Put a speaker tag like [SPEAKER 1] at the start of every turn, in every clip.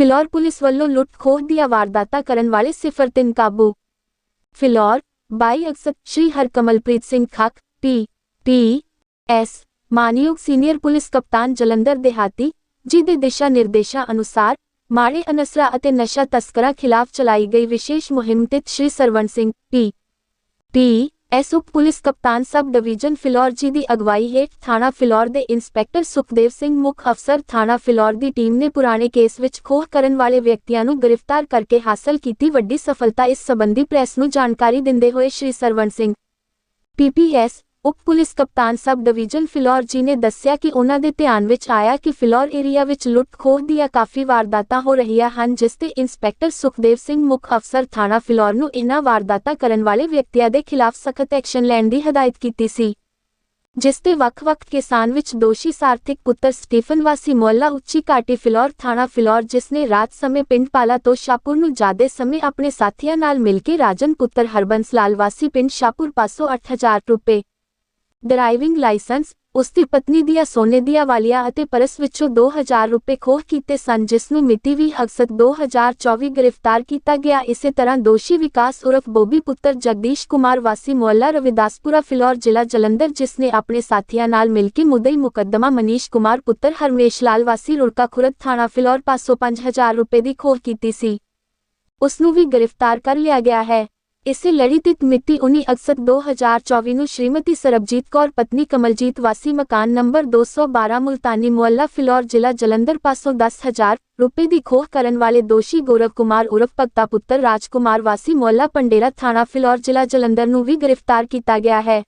[SPEAKER 1] Phillaur police ਵੱਲੋਂ ਲੁੱਟ-ਖੋਹ ਦੀਆਂ ਵਾਰਦਾਤਾਂ ਕਰਨ ਵਾਲੇ ਸਿਫਰ ਤਿੰਨ ਕਾਬੂ ਫਿਲੌਰ 22 ਅਗਸਤ Shri Harkamalpreet Singh Khakh P T S ਮਾਨਯੋਗ ਸੀਨੀਅਰ ਪੁਲਿਸ ਕਪਤਾਨ ਜਲੰਧਰ ਦੇਹਾਤੀ ਜੀ ਦੇ ਦਿਸ਼ਾ ਨਿਰਦੇਸ਼ਾਂ ਅਨੁਸਾਰ ਮਾੜੇ ਅਨਸਰਾਂ ਅਤੇ ਨਸ਼ਾ ਤਸਕਰਾਂ ਖਿਲਾਫ ਚਲਾਈ ਗਈ ਵਿਸ਼ੇਸ਼ ਮੁਹਿੰਮ ਤਹਿਤ Shri Sarwan Singh P T S ਉਪ ਪੁਲਿਸ ਕਪਤਾਨ ਸਬ ਡਿਵੀਜ਼ਨ ਫਿਲੌਰ ਜੀ ਦੀ ਅਗਵਾਈ ਹੇਠ ਥਾਣਾ ਫਿਲੌਰ ਦੇ ਇੰਸਪੈਕਟਰ ਸੁਖਦੇਵ ਸਿੰਘ ਮੁੱਖ ਅਫਸਰ ਥਾਣਾ ਫਿਲੌਰ ਦੀ ਟੀਮ ਨੇ ਪੁਰਾਣੇ ਕੇਸ ਵਿੱਚ ਖੋਹ ਕਰਨ ਵਾਲੇ ਵਿਅਕਤੀਆਂ ਨੂੰ ਗ੍ਰਿਫਤਾਰ ਕਰਕੇ ਹਾਸਲ ਕੀਤੀ ਵੱਡੀ ਸਫਲਤਾ। ਇਸ ਸੰਬੰਧੀ ਪ੍ਰੈਸ ਨੂੰ ਜਾਣਕਾਰੀ ਦਿੰਦੇ ਹੋਏ ਸ਼੍ਰੀ ਸਰਵਣ ਸਿੰਘ ਪੀਪੀਐਸ ਉਪ ਪੁਲਿਸ ਕਪਤਾਨ ਸਬ ਡਿਵੀਜ਼ਨ ਫਿਲੌਰ ਜੀ ਨੇ ਦੱਸਿਆ ਕਿ ਉਹਨਾਂ ਦੇ ਧਿਆਨ ਵਿੱਚ ਆਇਆ ਕਿ ਫਿਲੌਰ ਏਰੀਆ ਵਿੱਚ ਲੁੱਟ-ਖੋਹ ਦੀਆਂ ਕਾਫੀ ਵਾਰਦਾਤਾਂ ਹੋ ਰਹੀਆਂ ਹਨ, ਜਿਸ ਤੇ ਇੰਸਪੈਕਟਰ ਸੁਖਦੇਵ ਸਿੰਘ ਮੁੱਖ ਅਫਸਰ ਥਾਣਾ ਫਿਲੌਰ ਨੂੰ ਇਹਨਾਂ ਵਾਰਦਾਤਾਂ ਕਰਨ ਵਾਲੇ ਵਿਅਕਤੀਆਂ ਦੇ ਖਿਲਾਫ ਸਖਤ ਐਕਸ਼ਨ ਲੈਣ ਦੀ ਹਦਾਇਤ ਕੀਤੀ ਸੀ। ਜਿਸ ਤੇ ਵੱਖ-ਵੱਖ ਕਿਸਾਨ ਵਿੱਚ ਦੋਸ਼ੀ ਸਾਰਥਿਕ ਪੁੱਤਰ ਸਟੀਫਨ ਵਾਸੀ ਮੋਹਲਾ ਉੱਚੀ ਘਾਟੀ ਫਿਲੌਰ ਥਾਣਾ ਫਿਲੌਰ, ਜਿਸ ਨੇ ਰਾਤ ਸਮੇਂ ਪਿੰਡ ਪਾਲਾ ਤੋਂ ਸ਼ਾਪੁਰ ਨੂੰ ਜਾਦੇ ਸਮੇਂ ਆਪਣੇ ਸਾਥੀਆਂ ਨਾਲ ਮਿਲ ਕੇ ਰਾਜਨ ਪੁੱਤਰ ਹਰਬੰਸ ਲਾਲ ਵਾਸੀ ਪਿੰਡ ਸ਼ਾਪੁਰ ਪਾਸੋਂ 8000 ਰੁਪਏ ਡਰਾਈਵਿੰਗ ਲਾਇਸੈਂਸ ਉਸ ਦੀ ਪਤਨੀ ਦੀਆਂ, ਸੋਨੇ ਦੀਆਂ ਵਾਲੀਆਂ ਅਤੇ ਪਰਸ ਵਿੱਚੋਂ 2000 ਰੁਪਏ ਖੋਹ ਕੀਤੇ ਸਨ, ਜਿਸ ਨੂੰ ਮਿਤੀ 20 ਅਗਸਤ 2024 ਗ੍ਰਿਫਤਾਰ ਕੀਤਾ ਗਿਆ। ਇਸੇ ਤਰ੍ਹਾਂ ਦੋਸ਼ੀ ਵਿਕਾਸ ਉਰਫ ਬੋਬੀ ਪੁੱਤਰ ਜਗਦੀਸ਼ ਕੁਮਾਰ ਵਾਸੀ ਮੁਹੱਲਾ ਰਵਿਦਾਸਪੁਰਾ, ਫਿਲੌਰ ਜ਼ਿਲ੍ਹਾ ਜਲੰਧਰ, ਜਿਸ ਨੇ ਆਪਣੇ ਸਾਥੀਆਂ ਨਾਲ ਮਿਲ ਕੇ ਮੁਦਈ ਮੁਕੱਦਮਾ ਮਨੀਸ਼ ਕੁਮਾਰ ਪੁੱਤਰ ਹਰਮੇਸ਼ ਲਾਲ ਵਾਸੀ ਰੁੜਕਾ ਖੁਰਦ ਥਾਣਾ, ਫਿਲੌਰ ਪਾਸੋਂ 5000 ਰੁਪਏ ਦੀ ਖੋਹ ਕੀਤੀ ਸੀ। ਉਸ ਨੂੰ ਵੀ ਗ੍ਰਿਫਤਾਰ ਕਰ ਲਿਆ ਗਿਆ ਹੈ। ਇਸੇ ਲੜੀ ਤਿਤ ਮਿਤੀ 19 ਅਗਸਤ 2024 ਨੂੰ ਸ਼੍ਰੀਮਤੀ ਸਰਬਜੀਤ ਕੌਰ, ਪਤਨੀ ਕਮਲਜੀਤ ਵਾਸੀ ਮਕਾਨ ਨੰਬਰ 212 ਮੁਲਤਾਨੀ ਮੁਹੱਲਾ ਫਿਲੌਰ ਜ਼ਿਲ੍ਹਾ ਜਲੰਧਰ ਪਾਸੋਂ 10000 ਰੁਪਏ ਦੀ ਖੋਹ ਕਰਨ ਵਾਲੇ ਦੋਸ਼ੀ ਗੌਰਵ ਕੁਮਾਰ ਉਰਫ ਭਗਤਾ ਪੁੱਤਰ ਰਾਜਕੁਮਾਰ ਵਾਸੀ ਮੁਹੱਲਾ ਪੰਡੇਰਾ ਥਾਣਾ ਫਿਲੌਰ ਜ਼ਿਲ੍ਹਾ ਜਲੰਧਰ ਨੂੰ ਵੀ ਗ੍ਰਿਫਤਾਰ ਕੀਤਾ ਗਿਆ ਹੈ।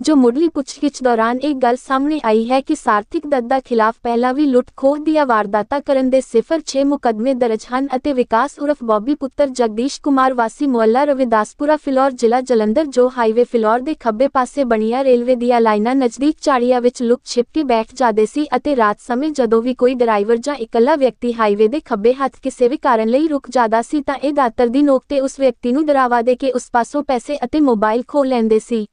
[SPEAKER 1] ਜੋ ਮੁੱਢਲੀ ਪੁੱਛਗਿੱਛ ਦੌਰਾਨ ਇਹ ਗੱਲ ਸਾਹਮਣੇ ਆਈ ਹੈ ਕਿ ਸਾਰਥਿਕ ਦੱਦਾ ਖਿਲਾਫ ਪਹਿਲਾਂ ਵੀ ਲੁੱਟ-ਖੋਹ ਦੀਆਂ ਵਾਰਦਾਤਾਂ ਕਰਨ ਦੇ ਸਿਫਰ 6 ਮੁਕੱਦਮੇ ਦਰਜ ਹਨ ਅਤੇ ਵਿਕਾਸ ਉਰਫ ਬੌਬੀ ਪੁੱਤਰ ਜਗਦੀਸ਼ ਕੁਮਾਰ ਵਾਸੀ ਮੁਹੱਲਾ ਰਵਿਦਾਸਪੁਰਾ ਫਿਲੌਰ ਜ਼ਿਲ੍ਹਾ ਜਲੰਧਰ ਜੋ ਹਾਈਵੇ ਫਿਲੌਰ ਦੇ ਖੱਬੇ ਪਾਸੇ ਬਣੀਆਂ ਰੇਲਵੇ ਦੀਆਂ ਲਾਈਨਾਂ ਨਜ਼ਦੀਕ ਝਾੜੀਆਂ ਵਿੱਚ ਲੁਕ ਛਿਪਟੀ ਬੈਠ ਜਾਂਦੇ ਸੀ ਅਤੇ ਰਾਤ ਸਮੇਂ ਜਦੋਂ ਵੀ ਕੋਈ ਡਰਾਈਵਰ ਜਾਂ ਇਕੱਲਾ ਵਿਅਕਤੀ ਹਾਈਵੇ ਦੇ ਖੱਬੇ ਹੱਥ ਕਿਸੇ ਵੀ ਕਾਰਨ ਲਈ ਰੁਕ ਜਾਂਦਾ ਸੀ ਤਾਂ ਇਹ ਦਾਤਰ ਦੀ ਨੋਕ ਤੇ ਉਸ ਵਿਅਕਤੀ ਨੂੰ ਡਰਾਵਾ ਦੇ ਕੇ ਉਸ ਪਾਸੋਂ ਪੈਸੇ ਅਤੇ ਮੋਬਾਈਲ ਖੋਹ ਲੈਂਦੇ ਸੀ।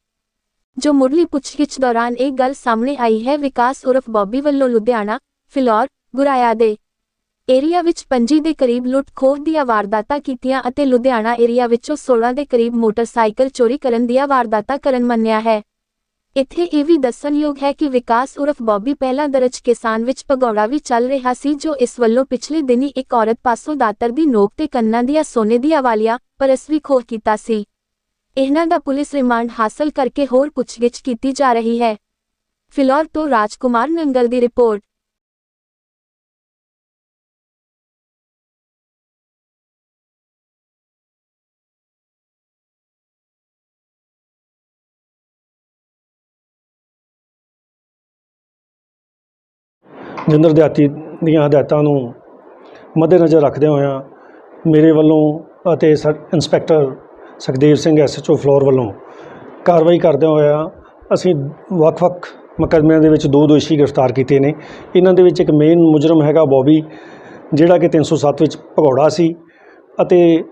[SPEAKER 1] ਜੋ ਮੁੱਢਲੀ ਪੁੱਛਗਿੱਛ ਦੌਰਾਨ ਇਹ ਗੱਲ ਸਾਹਮਣੇ ਆਈ ਹੈ, ਵਿਕਾਸ ਉਰਫ ਬੌਬੀ ਵੱਲੋਂ ਲੁਧਿਆਣਾ, ਫਿਲੌਰ, ਗੁਰਾਇਆ ਦੇ ਏਰੀਆ ਵਿੱਚ ਪੰਜੀ ਦੇ ਕਰੀਬ ਲੁੱਟ-ਖੋਹ ਦੀਆਂ ਵਾਰਦਾਤਾਂ ਕੀਤੀਆਂ ਅਤੇ ਲੁਧਿਆਣਾ ਏਰੀਆ ਵਿੱਚੋਂ 16 ਦੇ ਕਰੀਬ ਮੋਟਰਸਾਈਕਲ ਚੋਰੀ ਕਰਨ ਦੀਆਂ ਵਾਰਦਾਤਾਂ ਕਰਨ ਮੰਨਿਆ ਹੈ। ਇੱਥੇ ਇਹ ਵੀ ਦੱਸਣਯੋਗ ਹੈ ਕਿ ਵਿਕਾਸ ਉਰਫ ਬੌਬੀ ਪਹਿਲਾਂ ਦਰਜ ਕਿਸਾਨ ਵਿੱਚ ਭਗੌੜਾ ਵੀ ਚੱਲ ਰਿਹਾ ਸੀ, ਜੋ ਇਸ ਵੱਲੋਂ ਪਿਛਲੇ ਦਿਨੀ ਇੱਕ ਔਰਤ ਪਾਸੋਂ ਦਾਤਰ ਦੀ ਨੋਕ ਤੇ ਕੰਨਾਂ ਦੀਆਂ ਸੋਨੇ ਦੀਆਂ ਵਾਲੀਆਂ ਪਰਸ ਵੀ ਖੋਹ ਕੀਤਾ ਸੀ। ਇਹਨਾਂ ਦਾ ਪੁਲਿਸ ਰਿਮਾਂਡ ਹਾਸਲ ਕਰਕੇ ਹੋਰ ਪੁੱਛਗਿੱਛ ਕੀਤੀ ਜਾ ਰਹੀ ਹੈ। ਫਿਲੌਰ ਤੋਂ ਰਾਜਕੁਮਾਰ ਨੰਗਲ ਦੀ ਰਿਪੋਰਟ।
[SPEAKER 2] ਜਲੰਧਰ ਦਿਹਾਤੀ ਦੀਆਂ ਹਦਾਇਤਾਂ ਨੂੰ ਮੱਦੇਨਜ਼ਰ ਰੱਖਦੇ ਹੋਇਆਂ ਮੇਰੇ ਵੱਲੋਂ ਅਤੇ ਇੰਸਪੈਕਟਰ ਸੁਖਦੇਵ ਸਿੰਘ ਐਸਐਚਓ ਫਲੋਰ ਵੱਲੋਂ ਕਾਰਵਾਈ ਕਰਦੇ ਹੋਇਆ ਅਸੀਂ ਵੱਖ-ਵੱਖ ਮੁਕੱਦਮਿਆਂ ਦੇ ਵਿੱਚ ਦੋ ਦੋਸ਼ੀ ਗ੍ਰਿਫਤਾਰ ਕੀਤੇ ਨੇ। ਇਹਨਾਂ ਦੇ ਵਿੱਚ ਇੱਕ ਮੇਨ ਮੁਜਰਮ ਹੈਗਾ ਬੌਬੀ, ਜਿਹੜਾ ਕਿ 307 ਵਿੱਚ ਭਗੌੜਾ ਸੀ ਅਤੇ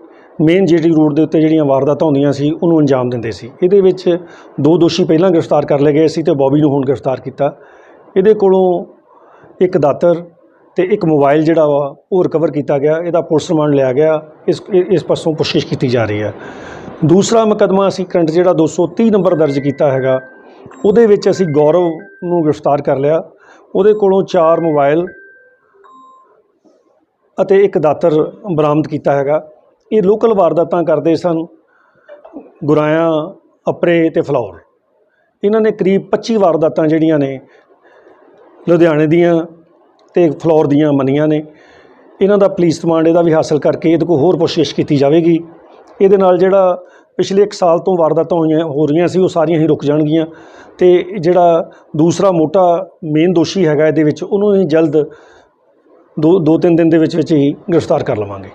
[SPEAKER 2] ਮੇਨ ਜੀਟੀ ਰੋਡ ਦੇ ਉੱਤੇ ਜਿਹੜੀਆਂ ਵਾਰਦਾਤਾਂ ਹੁੰਦੀਆਂ ਸੀ, ਉਹਨੂੰ ਅੰਜਾਮ ਦਿੰਦੇ ਸੀ। ਇਹਦੇ ਵਿੱਚ ਦੋ ਦੋਸ਼ੀ ਪਹਿਲਾਂ ਗ੍ਰਿਫਤਾਰ ਕਰ ਲਏ ਗਏ ਸੀ ਤੇ ਬੌਬੀ ਨੂੰ ਹੁਣ ਗ੍ਰਿਫਤਾਰ ਕੀਤਾ। ਇਹਦੇ ਕੋਲੋਂ ਇੱਕ ਦਾਤਰ ਤੇ ਇੱਕ ਮੋਬਾਈਲ ਜਿਹੜਾ ਵਾ, ਉਹ ਰਿਕਵਰ ਕੀਤਾ ਗਿਆ। ਇਹਦਾ ਪੁਲਿਸ ਰਿਮਾਂਡ ਲਿਆ ਗਿਆ। ਇਸ ਇਸ ਪਾਸੋਂ ਪੁੱਛਗਿੱਛ ਕੀਤੀ ਜਾ ਰਹੀ ਹੈ। ਦੂਸਰਾ ਮੁਕੱਦਮਾ ਅਸੀਂ ਕਰੰਟ ਜਿਹੜਾ 230 ਨੰਬਰ ਦਰਜ ਕੀਤਾ ਹੈਗਾ, ਉਹਦੇ ਵਿੱਚ ਅਸੀਂ ਗੌਰਵ ਨੂੰ ਗ੍ਰਿਫਤਾਰ ਕਰ ਲਿਆ। ਉਹਦੇ ਕੋਲੋਂ ਚਾਰ ਮੋਬਾਈਲ ਅਤੇ ਇੱਕ ਦਾਤਰ ਬਰਾਮਦ ਕੀਤਾ ਹੈਗਾ। ਇਹ ਲੋਕਲ ਵਾਰਦਾਤਾਂ ਕਰਦੇ ਸਨ ਗੁਰਾਇਆ, ਅਪਰੇ ਤੇ ਫਲੌਰ। ਇਹਨਾਂ ਨੇ ਕਰੀਬ 25 ਵਾਰਦਾਤਾਂ ਜਿਹੜੀਆਂ ਨੇ ਲੁਧਿਆਣੇ ਦੀਆਂ ਤੇ ਫਲੌਰ ਦੀਆਂ ਮੰਨੀਆਂ ਨੇ। ਇਹਨਾਂ ਦਾ ਪੁਲਿਸ ਰਿਮਾਂਡ ਇਹਦਾ ਵੀ ਹਾਸਲ ਕਰਕੇ ਇਹਦੇ ਕੋਲ ਹੋਰ ਪੁੱਛਗਿੱਛ ਕੀਤੀ ਜਾਵੇਗੀ। ਇਹਦੇ ਨਾਲ ਜਿਹੜਾ ਪਿਛਲੇ 1 ਸਾਲ ਤੋਂ ਵਾਰਦਾਤਾਂ ਹੋਈਆਂ ਹੋ ਰਹੀਆਂ ਸੀ, ਉਹ ਸਾਰੀਆਂ ਹੀ ਰੁਕ ਜਾਣਗੀਆਂ। ਤੇ ਜਿਹੜਾ ਦੂਸਰਾ ਮੋਟਾ ਮੇਨ ਦੋਸ਼ੀ ਹੈਗਾ ਇਹਦੇ ਵਿੱਚ, ਉਹਨੂੰ ਅਸੀਂ ਜਲਦ ਦੋ ਦੋ ਤਿੰਨ ਦਿਨ ਦੇ ਵਿੱਚ ਵਿੱਚ ਹੀ ਗ੍ਰਿਫਤਾਰ ਕਰ ਲਵਾਂਗੇ।